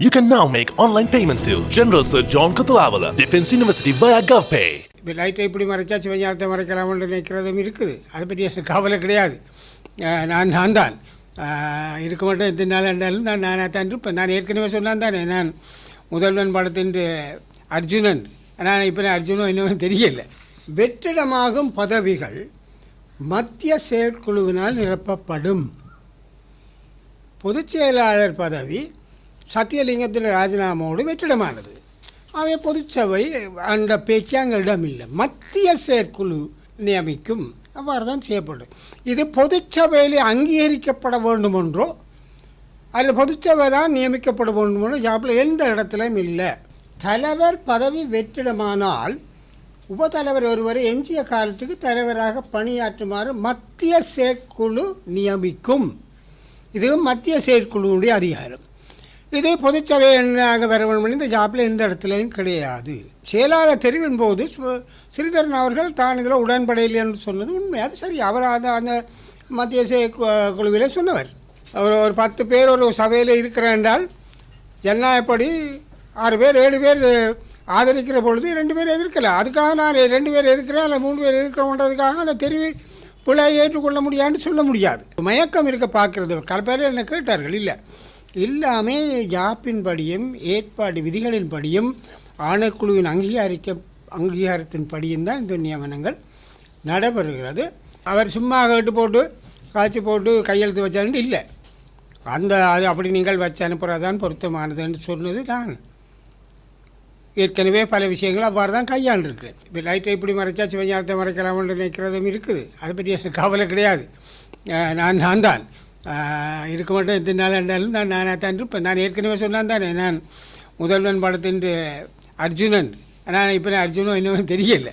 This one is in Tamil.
You can now make online payments to General Sir John Kutulavala, Defense University via GovPay. இப்போ லைட்டை இப்படி மறைச்சா சிவஞானத்தை மறைக்கலாம்னு நினைக்கிறதும் இருக்குது. அதை பற்றி எனக்கு கவலை கிடையாது. நான் நான் தான். இருக்க மாட்டேன் எத்தனை நாள் இருந்தாலும் நான் நானாக தான் இருப்பேன். நான் ஏற்கனவே சொன்னான் தானே நான் முதல்வன் படத்தின் அர்ஜுனன். ஆனால் இப்போ நான் அர்ஜுனோ இன்னும் தெரியல. வெற்றிடமாகும் பதவிகள் மத்திய செயற்குழுவினால் நிரப்பப்படும். பொதுச் செயலாளர் பதவி சத்தியலிங்கத்தின் ராஜினாமாவோடு வெற்றிடமானது. அவை பொதுச்சபை அந்த பேச்சு அங்கே இடமில்லை மத்திய செயற்குழு நியமிக்கும். அவ்வாறு தான் செய்யப்படும். இது பொதுச்சபையில் அங்கீகரிக்கப்பட வேண்டுமென்றோ அதில் அல்லது பொதுச்சபை தான் நியமிக்கப்பட வேண்டுமென்றோ ஜாப்பில் எந்த இடத்துலையும் இல்லை. தலைவர் பதவி வெற்றிடமானால் உபத்தலைவர் ஒருவரை எஞ்சிய காலத்துக்கு தலைவராக பணியாற்றுமாறு மத்திய செயற்குழு நியமிக்கும். இது மத்திய செயற்குழுவுடைய அதிகாரம். இதே பொதுச்சபை எண்ணாக வர இந்த ஜாப்பில் எந்த இடத்துலையும் கிடையாது. செயலாளர் தெரிவின் போது சு- ஸ்ரீதரன் அவர்கள் தான் இதில் உடன்படையில் என்று சொன்னது உண்மை. அது சரி அவர் அந்த அந்த மத்திய செயற்கு- குழுவிலே சொன்னவர். அவர் ஒரு பத்து பேர் ஒரு சபையில் இருக்கிறார் என்றால் ஜனநாயகப்படி ஆறு பேர் ஏழு பேர் ஆதரிக்கிற பொழுது ரெண்டு பேர் எதிர்க்கல. அதுக்காக நான் ரெண்டு பேர் எதிர்க்கிறேன் இல்லை மூணு பேர் எதிர்க்கிறோன்றதுக்காக அந்த தெரிவி பிள்ளை ஏற்றுக்கொள்ள முடியாதுன்னு சொல்ல முடியாது. மயக்கம் இருக்க பார்க்கறது. பல பேர் என்ன கேட்டார்கள்? இல்லை. எல்லாமே ஜாப்பின்படியும் ஏற்பாடு விதிகளின்படியும் ஆணைக்குழுவின் அங்கீகரிக்க அங்கீகாரத்தின் படியும் தான் இந்த நியமனங்கள் நடைபெறுகிறது. அவர் சும்மா கேட்டு போட்டு காய்ச்சி போட்டு கையெழுத்து வச்சான்னு இல்லை. அந்த அது அப்படி நீங்கள் வச்சு அனுப்புகிறதான் பொருத்தமானதுன்னு சொன்னது நான் ஏற்கனவே பல விஷயங்கள் அவ்வாறு தான் கையாண்டுருக்கிறேன் இப்போ லைட்டை இப்படி மறைச்சா சிவஞானத்தை மறைக்கலாம்னு நினைக்கிறதும் இருக்குது. அதை பற்றி எனக்கு கவலை கிடையாது. நான் நான் தான். இருக்க மாட்டோம் எத்தனை நாள் என்றாலும் நான் நானாக தான் இருப்பேன். நான் ஏற்கனவே சொன்னான் தானே நான் முதல்வன் படத்தின் அர்ஜுனன். ஆனால் இப்போ நான் அர்ஜுனும் இன்னும் தெரியல.